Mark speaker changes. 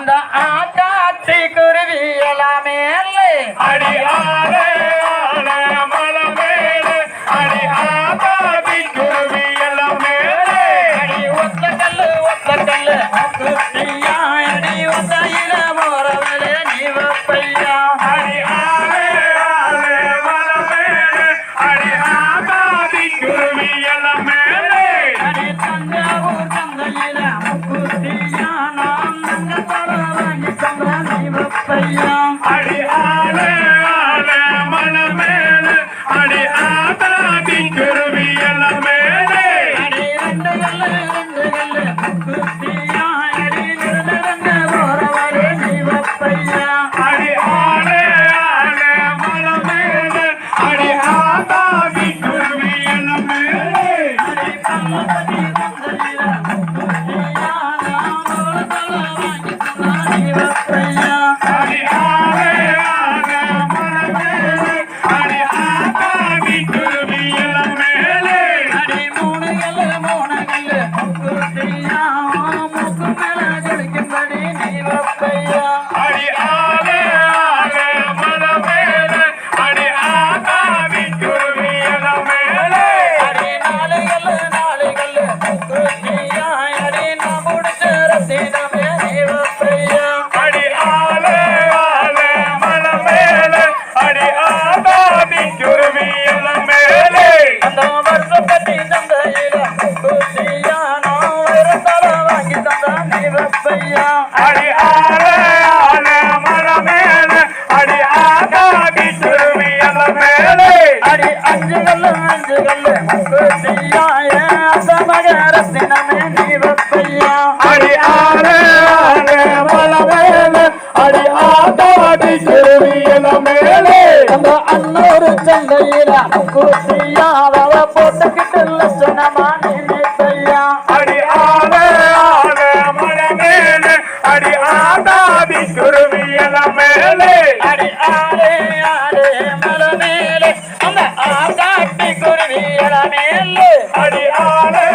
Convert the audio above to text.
Speaker 1: அந்த ஆட்டாத்தி குருவி எல்லாமே
Speaker 2: அடி Mau. ஐயா அடி ஆள ஆள
Speaker 1: மர அன்னொரு சந்தையில குசியா போட்டுக்கிட்டு லட்சணமா
Speaker 2: மேல. அடியாளே